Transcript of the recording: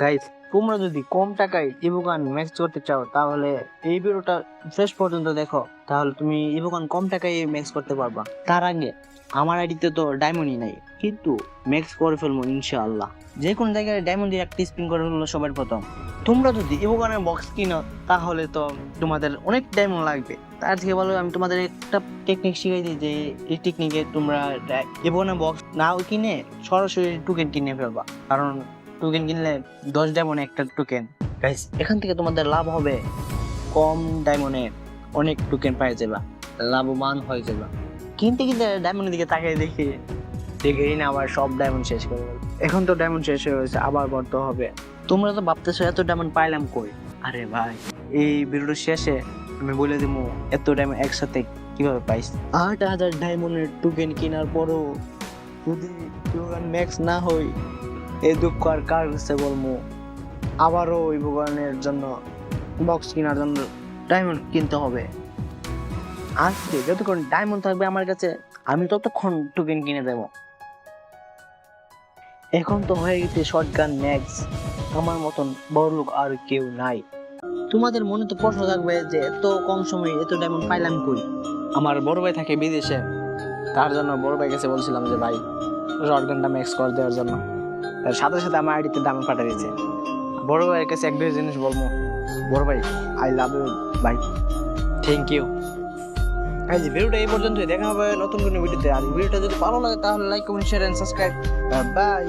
Guys তোমরা যদি কম টাকায় ইভোগান ম্যাক্স করতে চাও, তাহলে এই ভিডিওটা শেষ পর্যন্ত দেখো। তাহলে তুমি ইভোগান কম টাকায় ম্যাক্স করতে পারবা। তার আগে, আমার আইডিতে তো ডায়মন্ডই নাই, কিন্তু ম্যাক্স করে ফেলব ইনশাআল্লাহ। যে কোনো জায়গায় ডায়মন্ড দিয়ে একটা স্পিন করে ফেলল সবার প্রথম। তোমরা যদি ইভোগানের বক্স কিনো, তাহলে তো তোমাদের অনেক ডায়মন্ড লাগবে। তার থেকে ভালো আমি তোমাদের একটা টেকনিক শিখাই দিই যে, এই টেকনিকে তোমরা ইভোগানের বক্স নাও কিনে, সরাসরি টুকেন কিনে ফেলবা। কারণ টোকেন কিনলে দশ ডায়মন্ড একটা টোকেন গাইস এখান থেকে তোমাদের লাভ হবে কম ডায়মন্ডে অনেক টোকেন পাই যাবা, লাভবান হয়ে যাবা। কিনতে কিনতে ডায়মন্ডের দিকে তাকিয়ে দেখি, দেখেই না আবার সব ডায়মন্ড শেষ করে। এখন তো ডায়মন্ড শেষ হয়ে গেছে, আবার করতে হবে। তোমরা তো ভাবতেছো এত ডায়মন্ড পাইলাম কই? আরে ভাই, এই ভিডিওর শেষে আমি বলে দেবো এত ডায়মন্ড একসাথে কীভাবে পাইস? আট হাজার ডায়মন্ডের টোকেন কেনার পরও যদি টোকেন ম্যাক্স না হই এই দুঃখ আর কার কাছে বলব? আবারও ওই ভগবানের জন্য বক্স কেনার জন্য ডায়মন্ড কিনতে হবে। আজকে যতক্ষণ ডায়মন্ড থাকবে আমার কাছে, আমি ততক্ষণ টোকেন কিনে দেব। এখন তো হয়ে গেছে শর্টগান ম্যাক্স আমার মতন বড় লোক আর কেউ নাই। তোমাদের মনে তো প্রশ্ন থাকবে যে, এত কম সময়ে এত ডায়মন্ড পাইলাম কই? আমার বড় ভাই থাকে বিদেশে। তার জন্য বড় ভাই কাছে বলছিলাম যে, ভাই শর্টগানটা ম্যাক্স করে দেওয়ার জন্য। তার সাথে সাথে আমার আইডিতে দামে পাঠা দিয়েছে। বড় ভাইয়ের কাছে এক দুই জিনিস বলব। বড় ভাই আই লাভ ইউ ভাই থ্যাংক ইউ যে ভিডিওটা এই পর্যন্তই। দেখা হবে নতুন কোনো ভিডিওতে। আর ভিডিওটা যদি ভালো লাগে তাহলে like comment share and subscribe bye